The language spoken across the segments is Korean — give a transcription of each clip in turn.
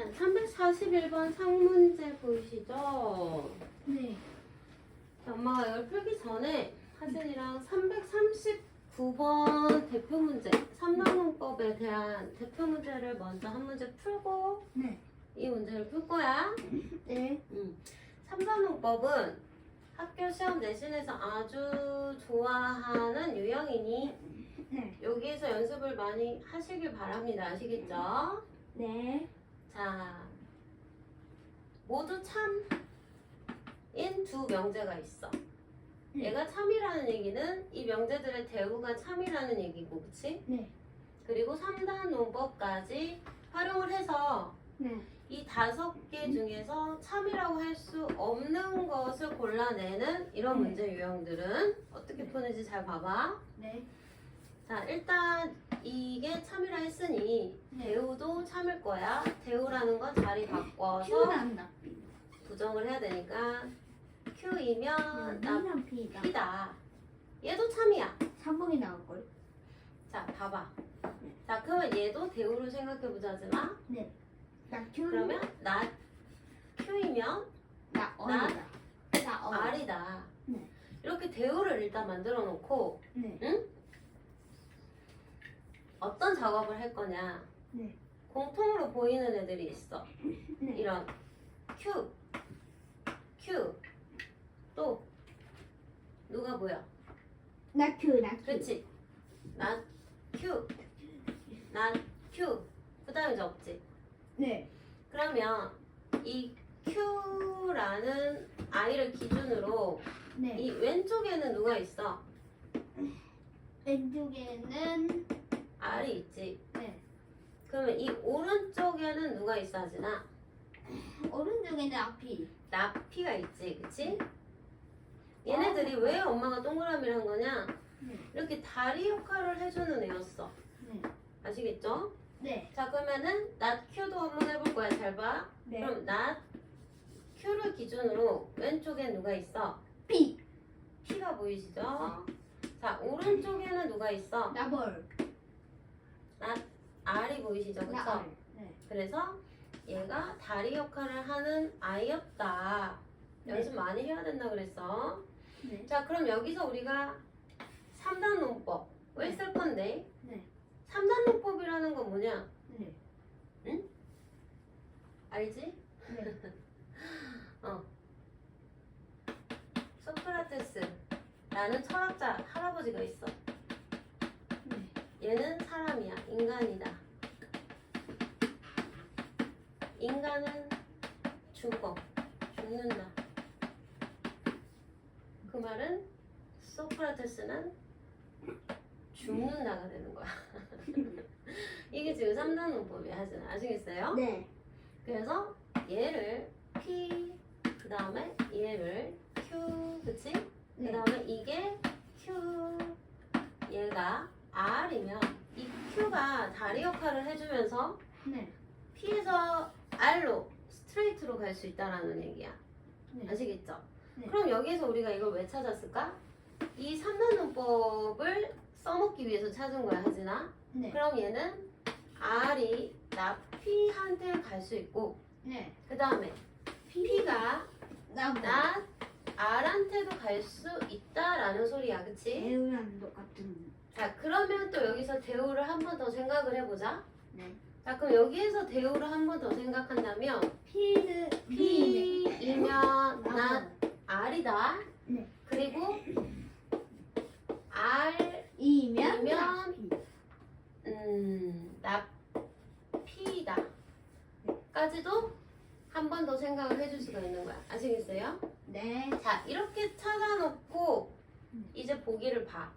자, 341번 상문제 보이시죠? 네. 자, 엄마가 이걸 풀기 전에 하진이랑 339번 대표 문제, 3나문법에 대한 대표 문제를 먼저 한 문제 풀고 네. 이 문제를 풀 거야. 네. 음. 3나문법은 학교 시험 내신에서 아주 좋아하는 유형이니 네. 여기에서 연습을 많이 하시길 바랍니다. 아시겠죠? 네. 자, 모두 참인 두 명제가 있어. 네. 얘가 참이라는 얘기는 이 명제들의 대우가 참이라는 얘기고, 그치? 네. 그리고 3단 논법까지 활용을 해서 네. 이 다섯 개 중에서 참이라고 할 수 없는 것을 골라내는 이런 네. 문제 유형들은 어떻게 푸는지 잘 봐봐. 네. 자, 일단 참이라 했으니 네. 대우도 참일 거야. 대우라는 건 자리 바꿔서 Q랑. 부정을 해야 되니까 Q이면 나 B랑 P가 P다. 얘도 참이야. 3번이 나올 걸. 자, 봐봐. 자, 그러면 얘도 대우를 생각해 보자지만 네. 나 Q. 그러면 나 Q이면 나 R이다. 나 R. R이다. 네. 이렇게 대우를 일단 만들어 놓고 네. 어떤 작업을 할 거냐. 네. 공통으로 보이는 애들이 있어. 네. 이런 Q, Q, 또 누가 보여? 나 Q. 나 Q. 그렇지? 나 Q, 나 Q. 그다음 이제 없지. 네. 그러면 이 Q라는 아이를 기준으로 네. 이 왼쪽에는 누가 있어? 왼쪽에는 R이 있지. 네. 그러면 이 오른쪽에는 누가 있어 하진아? 오른쪽에는 앞이. 나 P가 있지, 그치? 얘네들이 왜 엄마가 동그라미를 한 거냐? 네. 이렇게 다리 역할을 해주는 애였어. 네. 아시겠죠? 네. 자, 그러면은 not Q도 한번 해볼 거야. 잘 봐. 네. 그럼 not Q를 기준으로 왼쪽에 누가 있어? P. P가 보이시죠? 자, 오른쪽에는 누가 있어? 나벌. Not R이 보이시죠? 그쵸? 나 R. 네. 그래서 얘가 다리 역할을 하는 아이였다. 네. 연습 많이 해야 된다 그랬어. 네. 자, 그럼 여기서 우리가 3단 논법을 쓸 건데, 네. 3단 논법이라는 건 뭐냐? 네. 알지? 네. 어. 소크라테스라는 철학자 할아버지가 있어. 네. 얘는 사람이야. 인간이다. 인간은 죽어. 죽는다. 그 말은 소크라테스는 죽는다가 되는 거야. 이게 지금 3단 논법이야. 하진 아시겠어요? 네. 그래서 얘를 P 그 다음에 얘를 Q 그치? 그 네. 다음에 이게 Q 얘가 R이면 이 Q가 다리 역할을 해주면서 네. P에서 R로 스트레이트로 갈 수 있다라는 얘기야 네. 아시겠죠? 네. 그럼 여기에서 우리가 이걸 왜 찾았을까? 이 3단 논법을 써먹기 위해서 찾은 거야 하진아 네. 그럼 얘는 R이 나 P한테 갈 수 있고 네. 그 다음에 P가 나벌. 나 R한테도 갈 수 있다라는 소리야 그치? 애우랑 똑같은. 자 그러면 또 여기서 대우를 한 번 더 생각을 해보자 네. 자 그럼 여기에서 대우를 한 번 더 생각한다면 P는 P이면 나 나벌. R이다 네. 그리고 R 이면 이면 나 P. 음, 나 P다. 까지도 한 번 더 생각을 해줄 수가 있는 거야. 아시겠어요? 네. 자, 이렇게 찾아놓고 음. 이제 보기를 봐.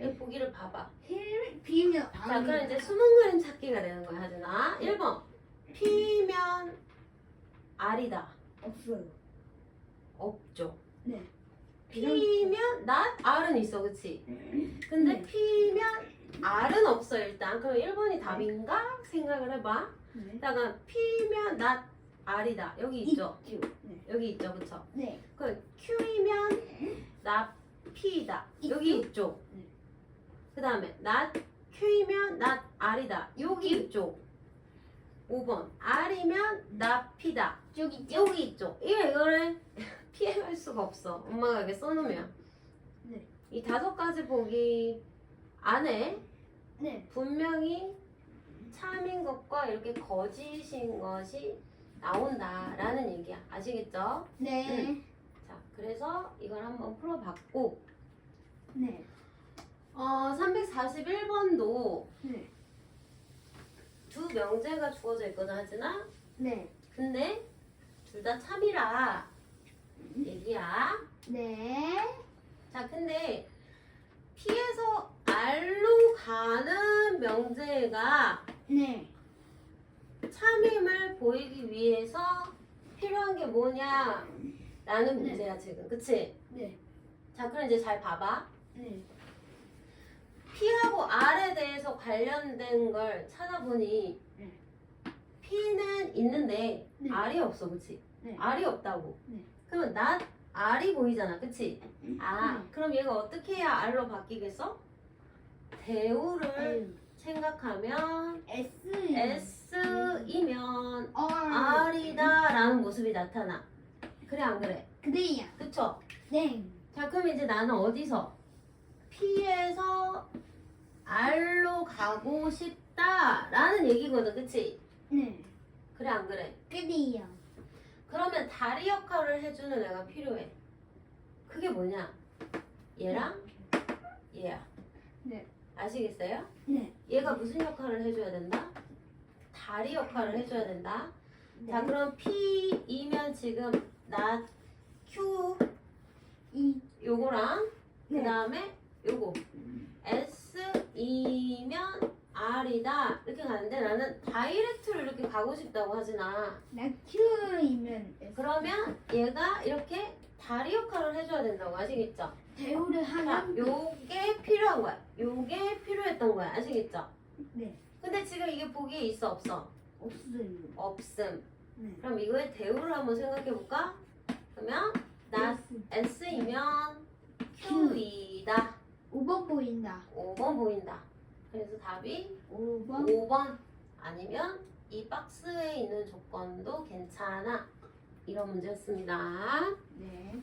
이 보기를 봐봐. 힐 B면 자, 그럼 이제 숨은 그림 찾기가 되는 거야, 하진아. 1번. P면 R이다. 없어요. 없죠. 네. P면 나 R은 있어, 그치? 근데 네. P면 R은 없어, 일단. 그럼 1번이 답인가? 생각을 해봐. 네. 다가 P면 not R이다. 여기 있죠? 있죠. 네. 여기 있죠, 그쵸? 네. 그 Q이면 not P다. 여기 있죠? 네. 그 다음에 not Q이면 not R이다. 여기 있죠? 5번 R이면 나 P다 있죠? 여기 있죠 이거 이거를 피해갈 수가 없어 엄마가 이렇게 써놓으면 네. 이 다섯 가지 보기 안에 네. 분명히 참인 것과 이렇게 거짓인 것이 나온다라는 얘기야 아시겠죠? 네. 자 그래서 이걸 한번 풀어봤고 네. 어 341번도 네. 두 명제가 주어져 있거든 하진아 네. 근데 둘 다 참이라 얘기야 네. 자 근데 P에서 R로 가는 명제가 네. 참임을 보이기 위해서 필요한 게 뭐냐 라는 네. 문제야 지금 그치? 네. 자 그럼 이제 잘 봐봐 네. P하고 R에 대해서 관련된 걸 찾아보니 네. P는 있는데 네. R이 없어 그치? 네. R이 없다고 네. 그러면 나 R이 보이잖아 그치? 아 네. 그럼 얘가 어떻게 해야 R로 바뀌겠어? 대우를 L. 생각하면 S. S이면 R. R이다 라는 모습이 나타나 그래 안 그래? 그래요. 그쵸? 네. 자 그럼 이제 나는 어디서? P에서 R로 가고 싶다 라는 얘기거든 그치? 네. 그래 안 그래? 그래요. 그러면 다리 역할을 해주는 애가 필요해 그게 뭐냐? 얘랑 얘야 네. 아시겠어요? 네. 얘가 무슨 역할을 해줘야 된다? 다리 역할을 해줘야 된다 네. 자 그럼 P이면 지금 나 Q 이. 요거랑 네. 그 다음에 요거 S이면 R이다 이렇게 가는데 나는 다이렉트로 이렇게 가고 싶다고 하지나 나 Q이면 S. 그러면 얘가 이렇게 다리 역할을 해줘야 된다고 아시겠죠? 대우를 자 하면 요게 필요한 거야 요게 필요했던 거야 아시겠죠? 네. 근데 지금 이게 보기에 있어 없어? 없어요. 없음 네. 그럼 이거의 대우를 한번 생각해 볼까? 그러면 나. S이면 Q이다 5번 보인다. 5번 보인다 그래서 답이 5번. 5번 아니면 이 박스에 있는 조건도 괜찮아 이런 문제였습니다 네.